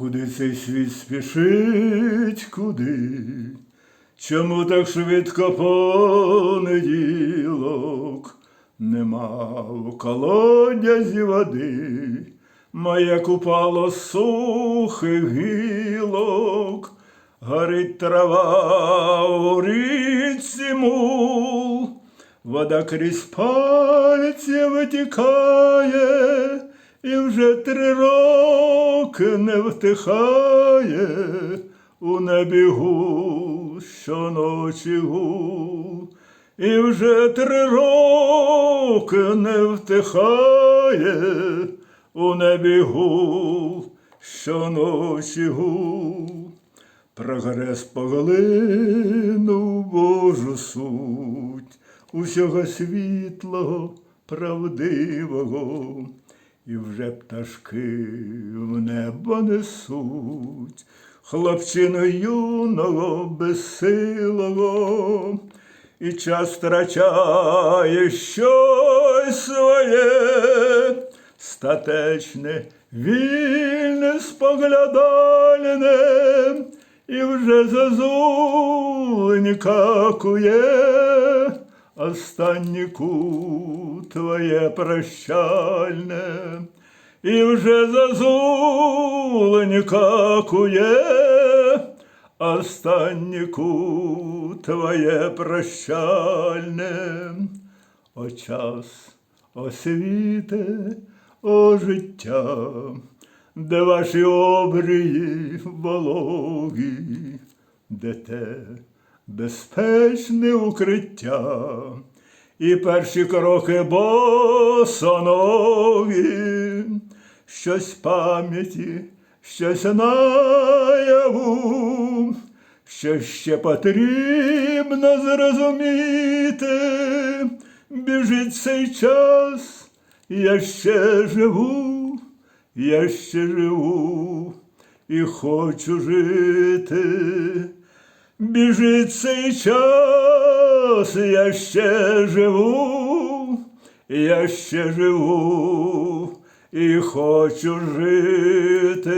Куди цей світ спішить, куди? Чому так швидко понеділок? Нема в колодязі води, моє купало сухих гілок, горить трава у річці мул, вода крізь пальці витікає, і вже три роки не втихає у небі гул, щоночі гул. І вже три роки не втихає у небі гул, щоночі гул. Прогрес поглинув Божу суть усього світлого, правдивого, і вже пташки в небо несуть. Хлопчину юного, безсилого, і час втрачає щось своє, статечне, вільне, споглядальне, і вже зазулень какує, останній кут твоє прощальне, і вже зазулень какує, останній кут твоє прощальне, о час, о світе, о життя, де ваші обрії вологі, де те безпечне укриття, і перші кроки босоногі, щось пам'яті, щось наяву, що ще потрібно зрозуміти, біжить цей час, я ще живу, я ще живу. І хочу жити. Біжить цей час, я ще живу, я ще живу і хочу жити.